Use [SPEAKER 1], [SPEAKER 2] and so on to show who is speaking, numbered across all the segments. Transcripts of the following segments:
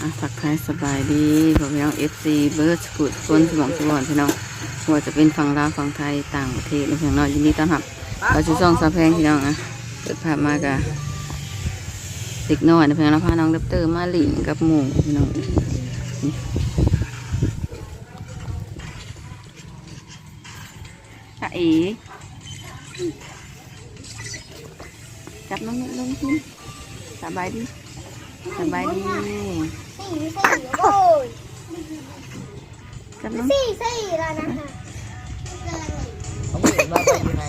[SPEAKER 1] อะทักทายสบายดีพ่อพี่น้องเอฟซีเบิร์ดสกุลคนสมองสมองพี่น้องว่าจะเป็นฝั่งลาวฝั่งไทยต่างประเทศในเพียงน้อยยินดีต้อนรับเราจะซ่องซาแพงพี่น้องอะเปิดภาพมากะเด็กน้อยนะเพียงเราพาน้องดับเตอร์มาหลิงกับหมูพี่น้องนี่อะเอ๋จับน้องนิดลงขึ้นสบายดี สบายดี
[SPEAKER 2] สี่สี่โอ้ย
[SPEAKER 1] จับน้อง
[SPEAKER 2] สี่สี่แล้วนะคะ
[SPEAKER 3] เขาไม่เห็นว่าไปอยู่ไหน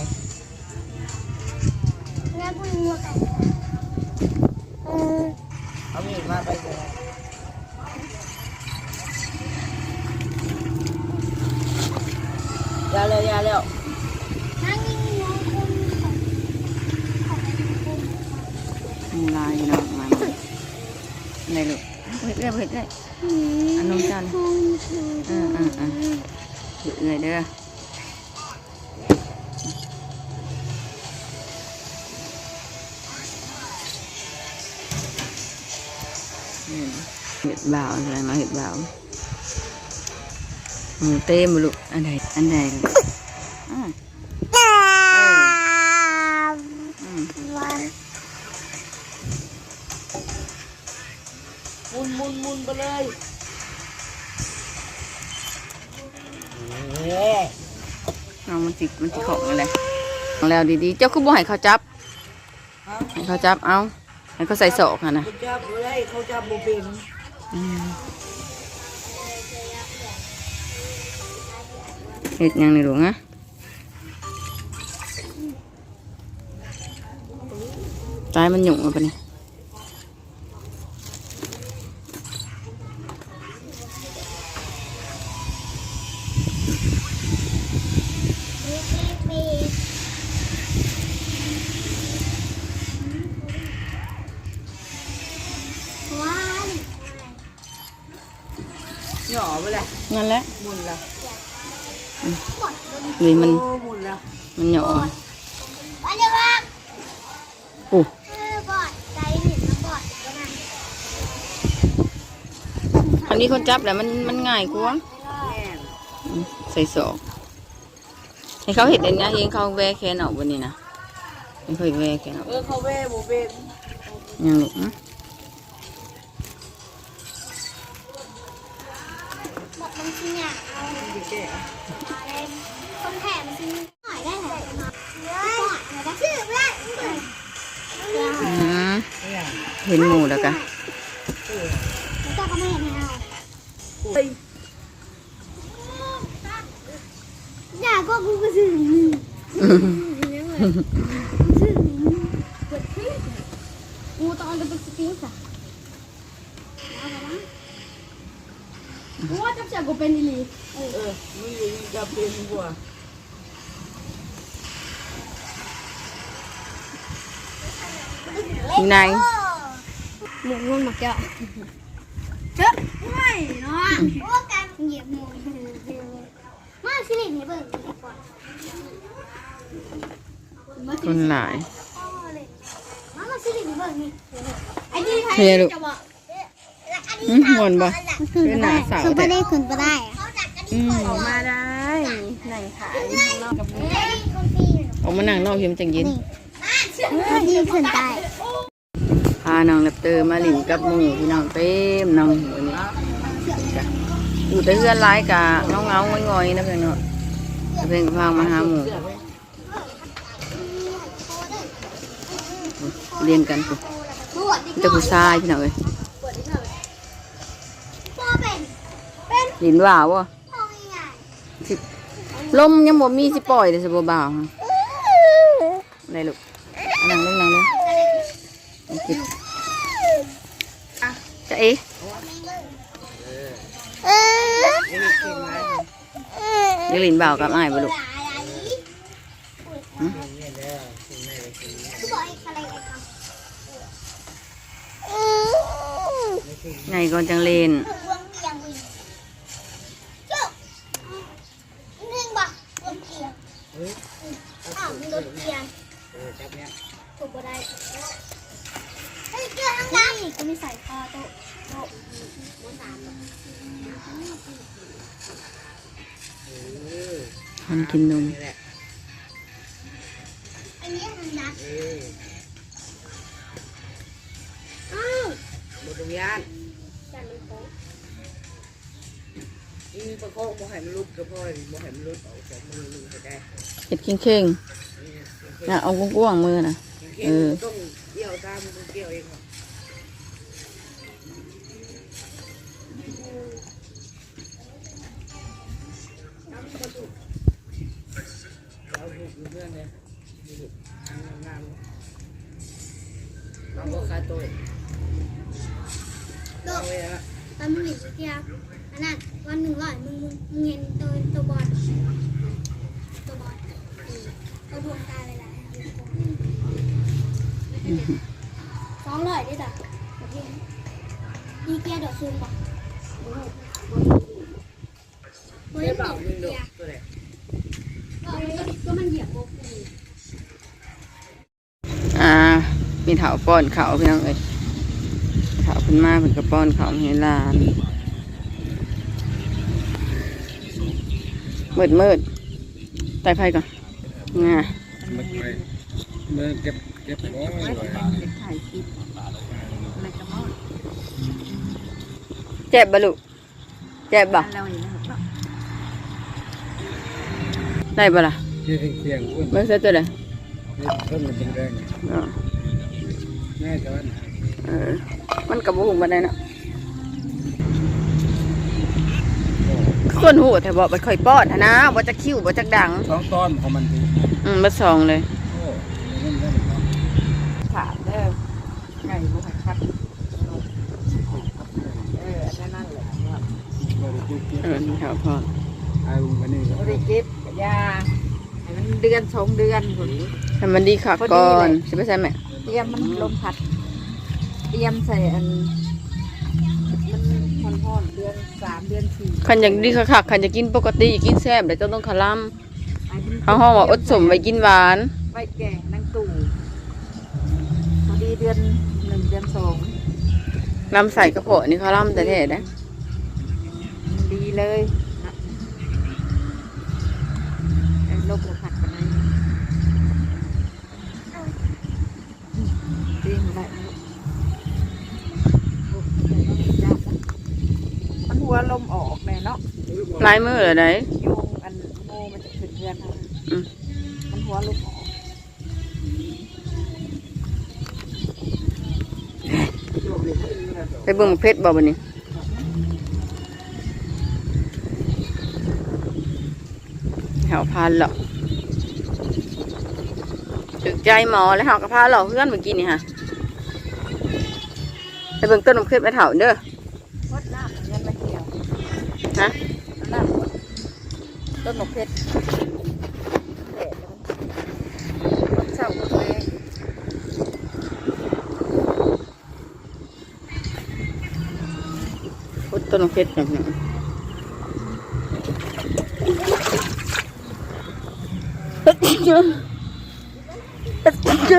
[SPEAKER 2] งั้นพูดงัวกันเออ
[SPEAKER 3] เขาไม่เห็นว่าไปอยู่ไหนอยาเลยอยาแล้ว
[SPEAKER 2] นั่งยิงงัวคุณ
[SPEAKER 1] หมูลายพี่น้องมาในลูก เฮ็ดเอื้อยเฮ็ดเอื้อยอันนมจันทร์อืมอืม มุนมุนมุ
[SPEAKER 2] น
[SPEAKER 3] ไปเลยเอ๊ะ
[SPEAKER 1] เอามันจิมันจิของอะไรของแล้วดีๆ เจ้าคือบ่ให้เขาจับ
[SPEAKER 3] เอา
[SPEAKER 1] ให้เขาจับเอา ให้เขาใส่ศอกค่ะนะ
[SPEAKER 3] เขาจับเลยเขาจับบุเป็น
[SPEAKER 1] เห็ดหยังในหลวงอะตายมันหยุ่งมาปะเนี่ย
[SPEAKER 3] หย่อไปเลย
[SPEAKER 1] งั้นแหละ
[SPEAKER 3] มุนละ
[SPEAKER 1] เลยมัน
[SPEAKER 3] โอ้มุนละ
[SPEAKER 1] มันหย่อ
[SPEAKER 2] วันเดียวครับ
[SPEAKER 1] โอ้
[SPEAKER 2] เออบอดใจหนึ่งนะบอดก็ได้
[SPEAKER 1] อันนี้คนจับแล้วมันมันง่ายกว่า
[SPEAKER 3] แม่น
[SPEAKER 1] อืมใส่ศอกให้เขาเห็ดอันนี้เองเขาแวะแขนออกวันนี้นะไม่เคยแวะแขนออก
[SPEAKER 3] เออเขาแว่บุเป็น
[SPEAKER 1] ยังลูกนะ
[SPEAKER 2] บอดมันชิ้นอย่างเอา
[SPEAKER 3] ดี แก่
[SPEAKER 2] คนแถมชิ้นหน่อยได้ไหมเลยบอดเดี๋ยวชื่อเพื่อน
[SPEAKER 1] อืม
[SPEAKER 3] เนี่ย
[SPEAKER 1] เห็นหมูแล้วกะ
[SPEAKER 3] เออ
[SPEAKER 2] แล้วก็ไม่เห็นเอา
[SPEAKER 3] เฮ้ย
[SPEAKER 2] อย่าก็กูก็ซื้อ
[SPEAKER 1] อืม
[SPEAKER 2] กูตอนจะเป็นสปริงส์อะกูว่าจะเสียกูเป็นอีลี
[SPEAKER 3] เออมี อยู่จะเป็นบัว
[SPEAKER 1] มีนาย
[SPEAKER 2] หมูมันมาเจาะเจ้าไม่เนาะโอ้การเหยียบหมูมาสิรินี่เบิ่งดีกว่า
[SPEAKER 1] คนหลาย
[SPEAKER 2] มามาสิรินี่เบิ่งนี่ไอ้นี่ใคร
[SPEAKER 1] เฮียลูก
[SPEAKER 2] จะบอก
[SPEAKER 1] อืมม่วนบ่
[SPEAKER 2] ขึ้น
[SPEAKER 1] เป็นหน้าสาว
[SPEAKER 2] ขึ้นไป
[SPEAKER 1] แต่
[SPEAKER 2] ได้ขึ้นไปได้
[SPEAKER 1] อืม
[SPEAKER 2] มาได้ ไหนขายข้างนอกกับมือ
[SPEAKER 1] ออกมานั่งนอกเพียมนจังเย็น
[SPEAKER 2] นี่ขึ้นได้
[SPEAKER 1] พาน้องแรปเตอร์มาหลินกับหมูพี่น้องเต็มน้องหัวนี่จ้ะอยู่แต่เพื่อนร้ายกะเงาเงาๆงอยๆนะเพื่อนเนาะเพื่อนก็พามาหาหมูเรียนกันปุ๊
[SPEAKER 2] บวชดิ
[SPEAKER 1] จะผู้ชายพี่น้องเอ้ย
[SPEAKER 2] บวชดิพ่อเป็นเป็น
[SPEAKER 1] หลินว่าวะ
[SPEAKER 2] พ่อใหญ่
[SPEAKER 1] สิ ลมยังบ่มีสิปล่อยเลยสิบ่บ่าวฮะอะไรลูกนั่งเลงนั่งลงคิดจะเอ๊ะ
[SPEAKER 2] เออ
[SPEAKER 3] เอ๊ะเก่งไหม
[SPEAKER 1] ยังหลินบ่าวกับอ้บ่ลูก
[SPEAKER 3] เนี่ยเด้อสิ่งไหนเลยสิ่งนี้
[SPEAKER 2] กูบอกไอ้อะไรไอ้คำ
[SPEAKER 3] ไม่สิ่ง
[SPEAKER 1] ไงก่อนจังเล่น
[SPEAKER 2] กิ
[SPEAKER 3] น
[SPEAKER 2] นม
[SPEAKER 1] นี่
[SPEAKER 3] แหละ
[SPEAKER 2] อันนี้มันดัด
[SPEAKER 3] เออ
[SPEAKER 2] อ้าว
[SPEAKER 3] บทวิญญาณ
[SPEAKER 2] จันมันโค้ง
[SPEAKER 3] อีประโคงบ่ให้มันลุกก็พ่อยบ่ให้มันลุกเอาจากมือลุกไปได้
[SPEAKER 1] เห็ดเข่ง
[SPEAKER 3] นี่
[SPEAKER 1] ๆนะเอากว้างๆมือนะ
[SPEAKER 3] เออ ต้องเกี่ยวตามมันต้องเกี่ยวเองครับ เลยถูกงามๆเราก็คาตัว
[SPEAKER 2] โล
[SPEAKER 3] เอา
[SPEAKER 2] ก
[SPEAKER 3] ไว้ฮะ
[SPEAKER 2] ตอนมึงเห็นสเกียร์อันนั้นวันหนึ่งร้อยมึงมึงมึงเห็นตัวตัวบอลตัวบอลตัวดวงตาเลยแหละสองร้อยได้จ้ะดีเกียร์ดอกซูมป่ะโอ้ย
[SPEAKER 3] เป
[SPEAKER 2] ล่า
[SPEAKER 3] หนึ่งดอกตัวไหน
[SPEAKER 2] ก็มันเหยียบโบก
[SPEAKER 1] อ่า มีเถาป้อนเขาพี่น้องเอ้ยเถาขึ้นมาเป็นกระป้อนเขาให้ลานมืดมืดๆใต้ไฟก่อนง่า
[SPEAKER 3] มันไปเมื่อเก็บเก็บร้อยเจ็
[SPEAKER 1] บบลูกเจ็บบ่ได้บ่ล่ะ
[SPEAKER 3] เที่ยงเที่ยงพุ่น
[SPEAKER 1] เบิ่งซะตัวใด
[SPEAKER 3] ต้นมันเป็นแดง
[SPEAKER 1] อ๋อ
[SPEAKER 3] ง่ายจัง
[SPEAKER 1] เออมันกับบุหุงบันไดเนาะคนหูแต่บอกมันค่อยป้อนหั้นนะบ่จะคิ้วบ่จะดัง
[SPEAKER 3] สองต้นของมันดี
[SPEAKER 1] อืมบ่สองเลย
[SPEAKER 3] โอ้เงินได้ไหม
[SPEAKER 1] ถามเด้อไก่บ่ให้คัดเอออันนั้นแหละ
[SPEAKER 3] บริจิต
[SPEAKER 1] เออนี่ครับพ่อ
[SPEAKER 3] ไอ้วันนี้
[SPEAKER 4] บริจิตยาให้มัน เดือนสองเดือนผล
[SPEAKER 1] ให้มันดีคักก่อนสิไปใส่แม่
[SPEAKER 4] เตรียมมันลมพัด เตรียมใส่อัน มันห่อนๆเดือนสามเดือนสี่
[SPEAKER 1] คันอยากดีคักๆคันจะกินปกติอยากกินแซ่บเดี๋ยวต้องต้องคลำ
[SPEAKER 4] อันนี้
[SPEAKER 1] เขาห้องว่าอดสมไว้กินหวาน
[SPEAKER 4] ไว้แก่นางตู่พอดีเดือนหนึ่งเดือนสอง
[SPEAKER 1] ลำใส่กระเพาะนี่คลำแต่แท้ๆนะ
[SPEAKER 4] มันดีเลยนะไอ้ลมลม พัดกันนั้นดีมันได้นะลูกลูกยากนะมันหัวลมออกเลยเนาะ
[SPEAKER 1] ลายมือเหรอได
[SPEAKER 4] โยงอันโมมันจะขึ้นเรือนค่ะ
[SPEAKER 1] อืม
[SPEAKER 4] มันหัวลุกออก
[SPEAKER 1] ไปเบิ่งเพชรบ่บัดนี้แถวพานหรอกถึก ใจหมอแล้วเฮาก็พาหลอกเพื่อนเมื่อกี้นี่ฮะไปเบิ่งต้นนมเพชรไปเถาเด้อ
[SPEAKER 4] พดน้ำเงินมาเกี่ยว
[SPEAKER 1] ฮะ
[SPEAKER 4] น้ำพดต้นหมกเพชรแดดมันเศร้าคนแรง
[SPEAKER 1] พุดต้นนมเพชรอย่างนี้เฮ็ดจังเฮ็ดจังอืม เป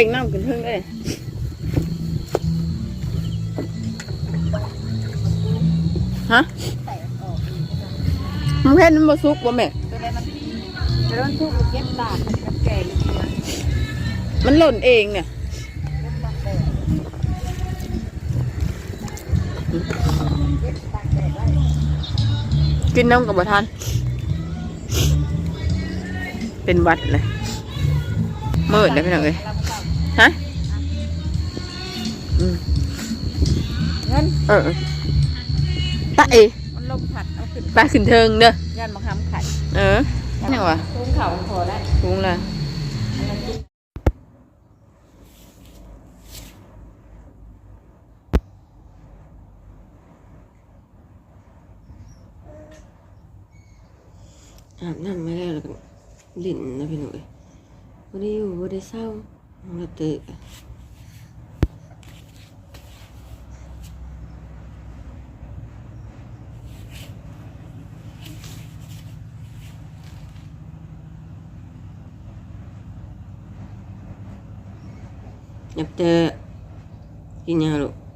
[SPEAKER 1] ่งน้ำขึ้นเพิ่งเลยฮะ
[SPEAKER 4] แตกออก
[SPEAKER 1] มันเพชรมันมาซุกบ่แม่
[SPEAKER 4] ตัวใดมันแล้วมันทุกข์เก็บตากมันแก่อยู่เดือน
[SPEAKER 1] มันหล่นเองเนี่ย
[SPEAKER 4] ก็บตากแดดไว้
[SPEAKER 1] กินน้ำกับบ่ทาน เป็นหวัดเลยมืดเลยพี่น้องเอ้ย
[SPEAKER 4] รับเศร้า
[SPEAKER 1] ฮะอืม
[SPEAKER 4] เงิน
[SPEAKER 1] เออตาเอ
[SPEAKER 4] มันลมผัดเอาขึ้น
[SPEAKER 1] ปลาขึ้นเทิงเด้อ
[SPEAKER 4] ยันมาค้ำไข่
[SPEAKER 1] เออนี่วะ
[SPEAKER 4] ทุ่งเขาพอได้
[SPEAKER 1] พุงละ
[SPEAKER 4] อันนั้นกิน
[SPEAKER 1] อาบน้ำไม่ได้แล้วก็ลิ่นนะพี่หน้องเอ้ยบ่ได้อยู่บ่ได้เศร้าเราเตะ
[SPEAKER 5] ยับเจอกินยังลูก